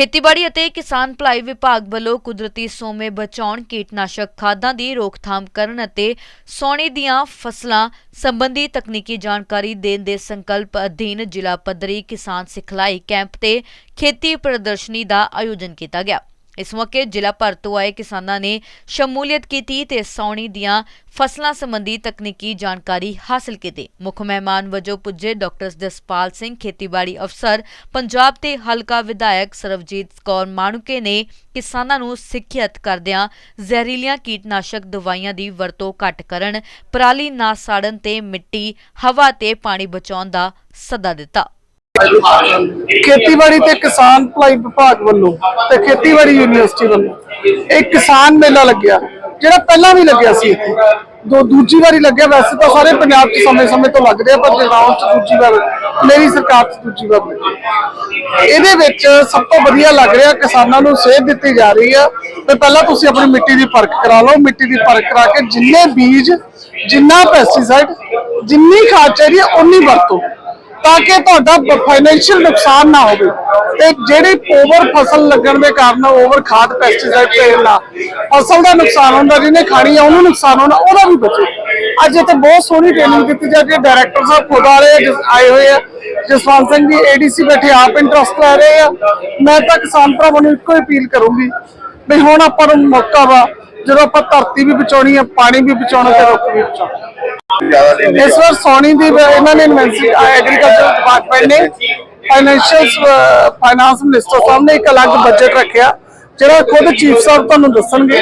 ਖੇਤੀਬਾੜੀ ਅਤੇ ਕਿਸਾਨ ਭਲਾਈ ਵਿਭਾਗ ਵੱਲੋਂ ਕੁਦਰਤੀ ਸੋਮੇ ਬਚਾਉਣ ਕੀਟਨਾਸ਼ਕ ਖਾਦਾਂ ਦੀ ਰੋਕਥਾਮ ਕਰਨ ਅਤੇ ਸੋਨੇ ਦੀਆਂ ਫਸਲਾਂ ਸੰਬੰਧੀ ਤਕਨੀਕੀ ਜਾਣਕਾਰੀ ਦੇਣ ਦੇ ਸੰਕਲਪ ਅਧੀਨ ਜ਼ਿਲ੍ਹਾ ਪੱਧਰੀ ਕਿਸਾਨ ਸਿਖਲਾਈ ਕੈਂਪ ਤੇ ਖੇਤੀ ਪ੍ਰਦਰਸ਼ਨੀ ਦਾ ਆਯੋਜਨ ਕੀਤਾ ਗਿਆ। ਇਸ ਮੌਕੇ ਜ਼ਿਲ੍ਹਾ ਭਰ ਤੋਂ ਆਏ ਕਿਸਾਨਾਂ ਨੇ ਸ਼ਮੂਲੀਅਤ ਕੀਤੀ ਤੇ ਸੌਣੀ ਦੀਆਂ ਫਸਲਾਂ ਸੰਬੰਧੀ ਤਕਨੀਕੀ ਜਾਣਕਾਰੀ ਹਾਸਲ ਕੀਤੀ। ਮੁੱਖ ਮਹਿਮਾਨ ਵਜੋਂ ਪੁੱਜੇ ਡਾਕਟਰ ਜਸਪਾਲ ਸਿੰਘ, ਖੇਤੀਬਾੜੀ ਅਫਸਰ, ਪੰਜਾਬ ਤੇ ਹਲਕਾ ਵਿਧਾਇਕ ਸਰਵਜੀਤ ਕੌਰ ਮਾਣੂਕੇ ਨੇ ਕਿਸਾਨਾਂ ਨੂੰ ਸਿੱਖਿਅਤ ਕਰਦਿਆਂ ਜ਼ਹਿਰੀਲੀਆਂ ਕੀਟਨਾਸ਼ਕ ਦਵਾਈਆਂ ਦੀ ਵਰਤੋਂ ਘੱਟ ਕਰਨ, ਪਰਾਲੀ ਨਾ ਸਾੜਨ ਤੇ ਮਿੱਟੀ, ਹਵਾ ਤੇ ਪਾਣੀ ਬਚਾਉਣ ਦਾ ਸੱਦਾ ਦਿੱਤਾ। ਖੇਤੀਬਾੜੀ ਤੇ ਕਿਸਾਨ ਭਲਾਈ ਵਿਭਾਗ ਵੱਲੋਂ ਤੇ ਖੇਤੀਬਾੜੀ ਯੂਨੀਵਰਸਿਟੀ ਵੱਲੋਂ ਇੱਕ ਕਿਸਾਨ ਮੇਲਾ ਲੱਗਿਆ, ਜਿਹੜਾ ਪਹਿਲਾਂ ਵੀ ਲੱਗਿਆ ਸੀ ਇੱਥੇ। ਦੋ ਦੂਜੀ ਵਾਰੀ ਲੱਗਿਆ, ਵੈਸੇ ਤਾਂ ਸਾਰੇ ਪੰਜਾਬ 'ਚ ਸਮੇਂ-ਸਮੇਂ ਤੋਂ ਲੱਗ ਰਿਹਾ ਪਰ ਜਗਰਾਉਂ 'ਚ ਦੂਜੀ ਵਾਰ, ਮੇਰੀ ਸਰਕਾਰ 'ਚ ਦੂਜੀ ਵਾਰ ਲੱਗਿਆ। ਇਹਦੇ ਵਿੱਚ ਸਭ ਤੋਂ ਵਧੀਆ ਲੱਗ ਰਿਹਾ, ਕਿਸਾਨਾਂ ਨੂੰ ਸੇਧ ਦਿੱਤੀ ਜਾ ਰਹੀ ਆ ਤੇ ਪਹਿਲਾਂ ਤੁਸੀਂ ਆਪਣੀ ਮਿੱਟੀ ਦੀ ਪਰਖ ਕਰਾ ਲਓ, ਮਿੱਟੀ ਦੀ ਪਰਖ ਕਰਾ ਕੇ ਜਿੰਨੇ ਬੀਜ, ਜਿੰਨਾ ਪੈਸਟੀਸਾਈਡ ਜਿੰਨੀ ਖਾਦ ਚਾਹੀਦੀ ਹੈ ਉਨੀ ਵਰਤੋ। ਤਾਂ ਕਿ ਤੁਹਾਡਾ ਫਾਈਨੈਂਸ਼ੀਅਲ ਨੁਕਸਾਨ ਨਾ ਹੋਵੇ। ਤੇ ਜਿਹੜੀ ਓਵਰ ਫਸਲ ਲੱਗਣ ਦੇ ਕਾਰਨ ਓਵਰ ਖਾਦ ਪੈਸਟੀਸਾਈਡ ਦੇਣ ਨਾਲ ਫਸਲ ਦਾ ਨੁਕਸਾਨ ਹੁੰਦਾ, ਜਿਹਨੇ ਖਾਣੀ ਆ, ਉਹਨੂੰ ਨੁਕਸਾਨ ਹੋਣਾ, ਉਹਦਾ ਵੀ ਬਚੇ। ਅੱਜ ਇੱਥੇ ਬਹੁਤ ਸੋਹਣੀ ਟ੍ਰੇਨਿੰਗ ਦਿੱਤੀ ਜਾਂਦੀ ਹੈ। ਡਾਇਰੈਕਟਰ ਸਾਹਿਬ ਖੁਦ ਆ ਜਿਸ- ਆਏ ਹੋਏ ਆ। ਜਸਵੰਤ ਸਿੰਘ ਜੀ ਏਡੀਸੀ ਬੈਠੇ, ਆਪ ਇੰਟਰਸਟ ਲੈ ਰਹੇ ਆ। ਮੈਂ ਤਾਂ ਕਿਸਾਨ ਭਰਾਵਾਂ ਨੂੰ ਇੱਕੋ ਹੀ ਅਪੀਲ ਕਰੂੰਗੀ ਵੀ ਹੁਣ ਆਪਾਂ ਨੂੰ ਮੌਕਾ ਵਾ, ਜਦੋਂ ਆਪਾਂ ਧਰਤੀ ਵੀ ਬਚਾਉਣੀ ਆ, ਪਾਣੀ ਵੀ ਬਚਾਉਣਾ ਤੇ ਰੁੱਖ ਵੀ ਬਚਾਉਣਾ। ਇਸ ਵਾਰ ਸੋਨੀ ਦੀ ਇਹਨਾਂ ਨੇ ਐਗਰੀਕਲਚਰ ਡਿਪਾਰਟਮੈਂਟ ਨੇ ਫਾਈਨੈਂਸ਼ੀਅਲ ਫਾਈਨਾਂਸ ਮਿਨਿਸਟਰ ਸਾਹਿਬ ਨੇ ਇੱਕ ਅਲੱਗ ਬਜਟ ਰੱਖਿਆ ਜਿਹੜਾ ਖੁਦ ਚੀਫ ਸਾਹਿਬ ਤੁਹਾਨੂੰ ਦੱਸਣਗੇ।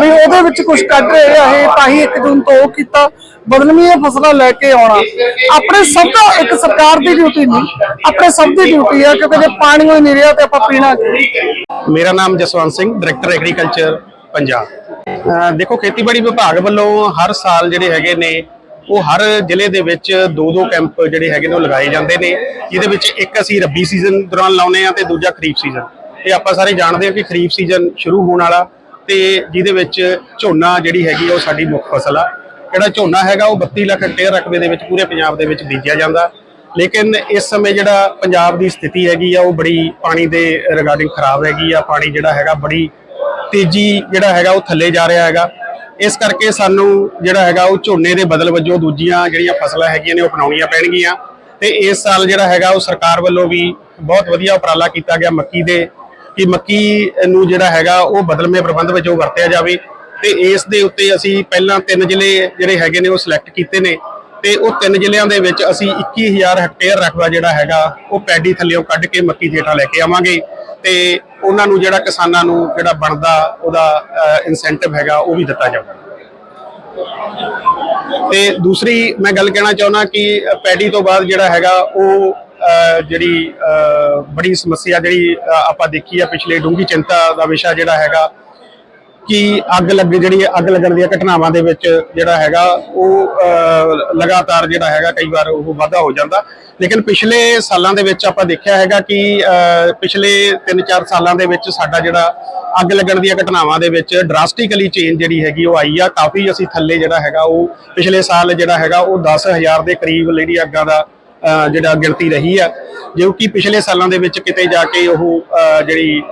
ਵੀ ਉਹਦੇ ਵਿੱਚ ਕੁਝ ਕੱਢ ਰਹੇ ਆ ਇਹ ਤਾਂ ਹੀ 1 ਜੂਨ ਤੋਂ ਉਹ ਕੀਤਾ। ਬਦਲਵੀਆਂ ਫਸਲਾਂ ਲੈ ਕੇ ਆਉਣਾ। ਆਪਣੇ ਸਭ ਦਾ ਇੱਕ ਸਰਕਾਰ ਦੀ ਡਿਊਟੀ ਨਹੀਂ ਆਪਣੇ ਸਭ ਦੀ ਡਿਊਟੀ ਆ ਕਿਉਂਕਿ ਜੇ ਪਾਣੀ ਹੋਈ ਨਹੀਂ ਰਿਹਾ ਤੇ ਆਪਾਂ ਪੀਣਾ ਕੀ ਮੇਰਾ ਨਾਮ ਜਸਵੰਤ ਸਿੰਘ ਡਾਇਰੈਕਟਰ ਐਗਰੀਕਲਚਰ ਪੰਜਾਬ। ਦੇਖੋ ਖੇਤੀਬਾੜੀ ਵਿਭਾਗ ਵੱਲੋਂ ਹਰ ਸਾਲ ਜਿਹੜੇ ਹੈਗੇ ਨੇ ਉਹ ਹਰ ਜ਼ਿਲ੍ਹੇ ਦੇ ਵਿੱਚ ਦੋ ਦੋ ਕੈਂਪ ਜਿਹੜੇ ਹੈਗੇ ਨੇ ਉਹ ਲਗਾਏ ਜਾਂਦੇ ਨੇ। ਜਿਹਦੇ ਵਿੱਚ ਇੱਕ ਅਸੀਂ ਰੱਬੀ ਸੀਜ਼ਨ ਦੌਰਾਨ ਲਾਉਨੇ ਆ ਤੇ ਦੂਜਾ ਖਰੀਫ ਸੀਜ਼ਨ। ਇਹ ਆਪਾਂ ਸਾਰੇ ਜਾਣਦੇ ਹਾਂ ਕਿ ਖਰੀਫ ਸੀਜ਼ਨ ਸ਼ੁਰੂ ਹੋਣ ਵਾਲਾ ਤੇ ਜਿਹਦੇ ਵਿੱਚ ਝੋਨਾ ਜਿਹੜੀ ਹੈਗੀ ਆ ਉਹ ਸਾਡੀ ਮੁੱਖ ਫਸਲ ਆ। ਜਿਹੜਾ ਝੋਨਾ ਹੈਗਾ ਉਹ 32 ਲੱਖ ਹੈਕਟੇਅਰ ਰਕਬੇ ਦੇ ਵਿੱਚ ਪੂਰੇ ਪੰਜਾਬ ਦੇ ਵਿੱਚ ਬੀਜਿਆ ਜਾਂਦਾ। ਲੇਕਿਨ ਇਸ ਸਮੇਂ ਜਿਹੜਾ ਪੰਜਾਬ ਦੀ ਸਥਿਤੀ ਹੈਗੀ ਆ ਉਹ ਬੜੀ ਪਾਣੀ ਦੇ ਰਿਗਾਰਡਿੰਗ ਖਰਾਬ ਹੈਗੀ ਆ। ਪਾਣੀ ਜਿਹੜਾ ਹੈਗਾ ਬੜੀ ਤੇਜ਼ੀ ਜਿਹੜਾ ਹੈਗਾ ਉਹ ਥੱਲੇ ਜਾ ਰਿਹਾ ਹੈਗਾ। ਇਸ ਕਰਕੇ ਸਾਨੂੰ ਜਿਹੜਾ ਹੈਗਾ ਉਹ ਝੋਨੇ ਦੇ ਬਦਲ ਵਜੋਂ ਦੂਜੀਆਂ ਜਿਹੜੀਆਂ ਫਸਲਾਂ ਹੈਗੀਆਂ ਨੇ ਉਹ ਅਪਣਾਉਣੀਆਂ ਪੈਣਗੀਆਂ। ਤੇ ਇਸ ਸਾਲ ਜਿਹੜਾ ਹੈਗਾ ਉਹ ਸਰਕਾਰ ਵੱਲੋਂ ਵੀ ਬਹੁਤ ਵਧੀਆ ਉਪਰਾਲਾ ਕੀਤਾ ਗਿਆ ਮੱਕੀ ਦੇ, ਕਿ ਮੱਕੀ ਨੂੰ ਜਿਹੜਾ ਹੈਗਾ ਉਹ ਬਦਲਵੇਂ ਪ੍ਰਬੰਧ ਵਜੋਂ ਵਰਤਿਆ ਜਾਵੇ। ਤੇ ਇਸ ਦੇ ਉੱਤੇ ਅਸੀਂ ਪਹਿਲਾਂ ਤਿੰਨ ਜ਼ਿਲ੍ਹੇ ਜਿਹੜੇ ਹੈਗੇ ਨੇ ਉਹ ਸਿਲੈਕਟ ਕੀਤੇ ਨੇ। ਤੇ ਉਹ ਤਿੰਨ ਜ਼ਿਲ੍ਹਿਆਂ ਦੇ ਵਿੱਚ ਅਸੀਂ 21000 ਹੈਕਟੇਅਰ ਰਕਬਾ ਜਿਹੜਾ ਹੈਗਾ ਉਹ ਪੈਡੀ ਥੱਲਿਓਂ ਕੱਢ ਕੇ ਮੱਕੀ ਥੇਟਾ ਲੈ ਕੇ ਆਵਾਂਗੇ। ਤੇ ਉਹਨਾਂ ਨੂੰ ਜਿਹੜਾ ਕਿਸਾਨਾਂ ਨੂੰ ਜਿਹੜਾ ਬਣਦਾ ਉਹਦਾ ਇਨਸੈਂਟਿਵ ਹੈਗਾ ਉਹ ਵੀ ਦਿੱਤਾ ਜਾਊਗਾ। ਤੇ ਦੂਸਰੀ ਮੈਂ ਗੱਲ ਕਹਿਣਾ ਚਾਹੁੰਦਾ ਕਿ ਅ, ਪੈਡੀ ਤੋਂ ਬਾਅਦ ਜਿਹੜਾ ਹੈਗਾ ਉਹ ਜਿਹੜੀ ਅ, ਬੜੀ ਸਮੱਸਿਆ ਜਿਹੜੀ ਆਪਾਂ ਦੇਖੀ ਆ ਪਿਛਲੇ ਡੂੰਗੀ ਚਿੰਤਾ ਦਾ ਵਿਸ਼ਾ ਜਿਹੜਾ ਹੈਗਾ ਕਿ ਅੱਗ ਲੱਗ, ਜਿਹੜੀ ਅੱਗ ਲੱਗਣ ਦੀਆਂ ਘਟਨਾਵਾਂ ਦੇ ਵਿੱਚ ਜਿਹੜਾ ਹੈਗਾ ਉਹ ਲਗਾਤਾਰ ਜਿਹੜਾ ਹੈਗਾ ਕਈ ਵਾਰ ਉਹ ਵਾਧਾ ਹੋ ਜਾਂਦਾ। ਲੇਕਿਨ ਪਿਛਲੇ ਸਾਲਾਂ ਦੇ ਵਿੱਚ ਆਪਾਂ ਦੇਖਿਆ ਹੈਗਾ ਕਿ ਪਿਛਲੇ 3-4 ਸਾਲਾਂ ਦੇ ਵਿੱਚ ਸਾਡਾ ਜਿਹੜਾ ਅੱਗ ਲੱਗਣ ਦੀਆਂ ਘਟਨਾਵਾਂ ਦੇ ਵਿੱਚ ਡਰਾਸਟਿਕਲੀ ਚੇਂਜ ਜਿਹੜੀ ਹੈਗੀ ਉਹ ਆਈ ਆ। ਕਾਫੀ ਅਸੀਂ ਥੱਲੇ ਜਿਹੜਾ ਹੈਗਾ ਉਹ ਪਿਛਲੇ ਸਾਲ ਜਿਹੜਾ ਹੈਗਾ ਉਹ 10000 ਦੇ ਕਰੀਬ ਜਿਹੜੀ ਅੱਗਾਂ ਦਾ ਜਿਹੜਾ ਗਿਣਤੀ ਰਹੀ ਆ ਜੋ ਕਿ ਪਿਛਲੇ ਸਾਲਾਂ ਦੇ ਵਿੱਚ ਕਿਤੇ ਜਾ ਕੇ ਉਹ ਅ, ਜਿਹੜੀ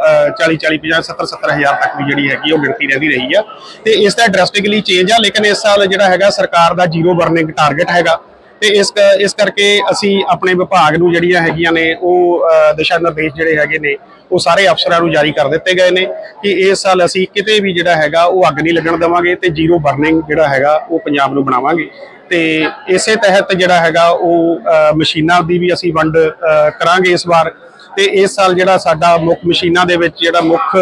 40 40 50 70 70000 ਤੱਕ ਵੀ ਜਿਹੜੀ ਹੈਗੀ ਉਹ ਗਿਣਤੀ ਰਹਿੰਦੀ ਰਹੀ ਆ। ਤੇ ਇਸ ਦਾ ਡਰਾਸਟਿਕਲੀ ਚੇਂਜ ਆ ਲੇਕਿਨ ਇਸ ਸਾਲ ਜਿਹੜਾ ਹੈਗਾ ਸਰਕਾਰ ਦਾ ਜ਼ੀਰੋ ਬਰਨਿੰਗ ਟਾਰਗੇਟ ਹੈਗਾ। ਤੇ ਇਸ ਇਸ ਕਰਕੇ ਅਸੀਂ ਆਪਣੇ ਵਿਭਾਗ ਨੂੰ ਜਿਹੜੀਆਂ ਹੈਗੀਆਂ ਨੇ ਉਹ ਦਿਸ਼ਾ ਨਿਰਦੇਸ਼ ਜਿਹੜੇ ਹੈਗੇ ਨੇ ਉਹ ਸਾਰੇ ਅਫਸਰਾਂ ਨੂੰ ਜਾਰੀ ਕਰ ਦਿੱਤੇ ਗਏ ਨੇ ਕਿ ਇਸ ਸਾਲ ਅਸੀਂ ਕਿਤੇ ਵੀ ਜਿਹੜਾ ਹੈਗਾ ਉਹ ਅੱਗ ਨਹੀਂ ਲੱਗਣ ਦੇਵਾਂਗੇ ਤੇ ਜ਼ੀਰੋ ਬਰਨਿੰਗ ਜਿਹੜਾ ਹੈਗਾ ਉਹ ਪੰਜਾਬ ਨੂੰ ਬਣਾਵਾਂਗੇ। ਤੇ ਇਸੇ ਤਹਿਤ ਜਿਹੜਾ ਹੈਗਾ ਉਹ ਮਸ਼ੀਨਾਂ ਦੀ ਵੀ ਅਸੀਂ ਵੰਡ ਕਰਾਂਗੇ ਇਸ ਵਾਰ। ਤੇ ਇਸ ਸਾਲ ਜਿਹੜਾ ਸਾਡਾ ਮੁੱਖ ਮਸ਼ੀਨਾਂ ਦੇ ਵਿੱਚ ਜਿਹੜਾ ਮੁੱਖ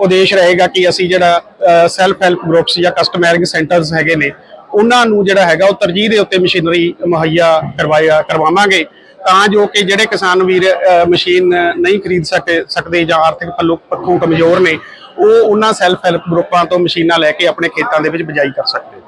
ਉਦੇਸ਼ ਰਹੇਗਾ ਕਿ ਅਸੀਂ ਜਿਹੜਾ ਸੈਲਫ ਹੈਲਪ ਗਰੁੱਪਸ ਜਾਂ ਕਸਟਮਰਇੰਗ ਸੈਂਟਰਸ ਹੈਗੇ ਨੇ, ਉਹਨਾਂ ਨੂੰ ਜਿਹੜਾ ਹੈਗਾ ਉਹ ਤਰਜੀਹ ਦੇ ਉੱਤੇ ਮਸ਼ੀਨਰੀ ਮੁਹੱਈਆ ਕਰਵਾਇਆ, ਕਰਵਾਵਾਂਗੇ। ਤਾਂ ਜੋ ਕਿ ਜਿਹੜੇ ਕਿਸਾਨ ਵੀਰ ਮਸ਼ੀਨ ਨਹੀਂ ਖਰੀਦ ਸਕੇ, ਸਕਦੇ ਜਾਂ ਆਰਥਿਕ ਪੱਲੋਂ, ਪੱਖੋਂ ਕਮਜ਼ੋਰ ਨੇ, ਉਹ ਉਹਨਾਂ ਸੈਲਫ ਹੈਲਪ ਗਰੁੱਪਾਂ ਤੋਂ ਮਸ਼ੀਨਾਂ ਲੈ ਕੇ ਆਪਣੇ ਖੇਤਾਂ ਦੇ ਵਿੱਚ ਬਿਜਾਈ ਕਰ ਸਕਦੇ